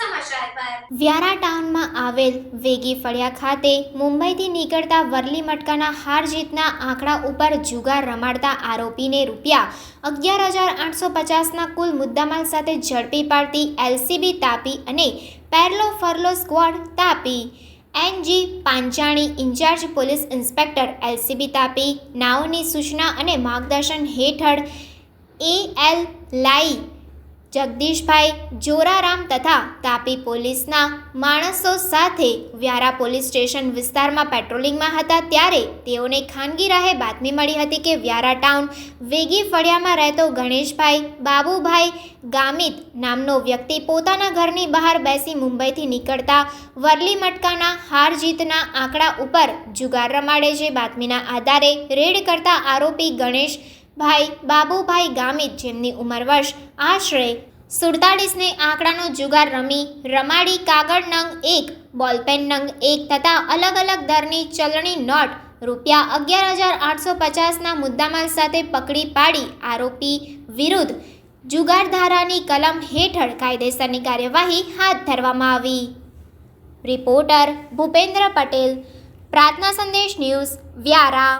નમસ્કાર વ્યારા ટાઉનમાં આવેલ વેગી ફળિયા ખાતે મુંબઈથી નીકળતા વરલી મટકાના હાર જીતના આંકડા ઉપર જુગાર રમાડતા આરોપીને રૂપિયા અગિયાર હજાર આઠસો પચાસના કુલ મુદ્દામાલ સાથે ઝડપી પાડતી એલસીબી તાપી અને parole furlough squad Tapi. NG Panchani incharge police inspector LCB Tapi, નાઓની સૂચના અને માર્ગદર્શન હેઠળ એ એલ લાઈ. જગદીશભાઈ જોરારામ તથા તાપી પોલીસના માણસો સાથે વ્યારા પોલીસ સ્ટેશન વિસ્તારમાં પેટ્રોલિંગમાં હતા ત્યારે તેઓને ખાનગી રાહે બાતમી મળી હતી કે વ્યારા ટાઉન વેગી ફળિયામાં રહેતો ગણેશભાઈ બાબુભાઈ ગામિત નામનો વ્યક્તિ પોતાના ઘરની બહાર બેસી મુંબઈથી નીકળતા વરલી મટકાના હાર જીતના આંકડા ઉપર જુગાર રમાડે છે. બાતમીના આધારે રેડ કરતા આરોપી ગણેશ ભાઈ બાબુભાઈ ગામિત જેમની ઉંમર વર્ષ આશરે સુડતાલીસને આંકડાનો જુગાર રમી, રમાડી, કાગળ નંગ એક, બોલપેન નંગ એક તથા અલગ અલગ દરની ચલણી નોટ રૂપિયા અગિયાર હજાર આઠસો પચાસના મુદ્દામાલ સાથે પકડી પાડી આરોપી વિરુદ્ધ જુગાર ધારાની કલમ હેઠળ કાયદેસરની કાર્યવાહી હાથ ધરવામાં આવી. રિપોર્ટર ભૂપેન્દ્ર પટેલ, પ્રાર્થના સંદેશ ન્યૂઝ, વ્યારા.